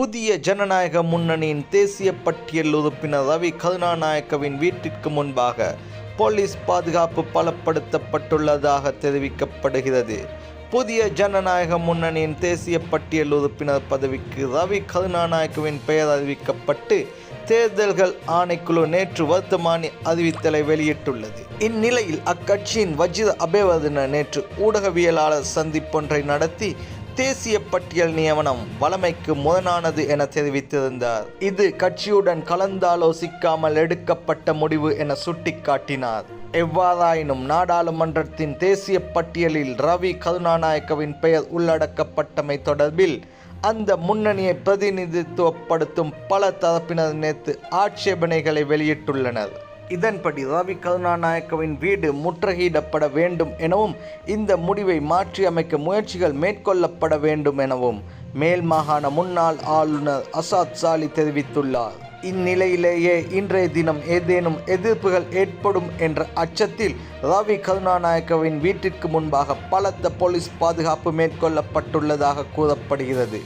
புதிய ஜனநாயக முன்னணியின் தேசிய பட்டியல் உறுப்பினர் ரவி கருணாநாயக்கவின் வீட்டிற்கு முன்பாக போலீஸ் பாதுகாப்பு பலப்படுத்தப்பட்டுள்ளதாக தெரிவிக்கப்படுகிறது. புதிய ஜனநாயக முன்னணியின் தேசிய பட்டியல் உறுப்பினர் பதவிக்கு ரவி கருணாநாயக்கவின் பெயர் அறிவிக்கப்பட்டு தேர்தல்கள் ஆணைக்குழு நேற்று வர்த்தமானி அறிவித்தலை வெளியிட்டுள்ளது. இந்நிலையில் அக்கட்சியின் வஜிர அபேவர்தன நேற்று ஊடகவியலாளர் சந்திப்பொன்றை நடத்தி தேசிய பட்டியல் நியமனம் வழமைக்கு முரணானது என தெரிவித்திருந்தார். இது கட்சியுடன் கலந்தாலோசிக்காமல் எடுக்கப்பட்ட முடிவு என சுட்டிக்காட்டினார். எவ்வாறாயினும் நாடாளுமன்றத்தின் தேசிய பட்டியலில் ரவி கருணாநாயக்கவின் பெயர் உள்ளடக்கப்பட்டமை தொடர்பில் அந்த முன்னணியை பிரதிநிதித்துவப்படுத்தும் பல தரப்பினர் நேற்று ஆட்சேபனைகளை வெளியிட்டுள்ளனர். இதன்படி ரவி கருணாநாயக்கவின் வீடு முற்றுகையிடப்பட வேண்டும் எனவும் இந்த முடிவை மாற்றியமைக்க முயற்சிகள் மேற்கொள்ளப்பட வேண்டும் எனவும் மேல் மாகாண முன்னாள் ஆளுநர் அசாத் சாலி தெரிவித்துள்ளார். இந்நிலையிலேயே இன்றைய தினம் ஏதேனும் எதிர்ப்புகள் ஏற்படும் என்ற அச்சத்தில் ரவி கருணாநாயக்கவின் வீட்டிற்கு முன்பாக பலத்த போலீஸ் பாதுகாப்பு மேற்கொள்ளப்பட்டுள்ளதாக கூறப்படுகிறது.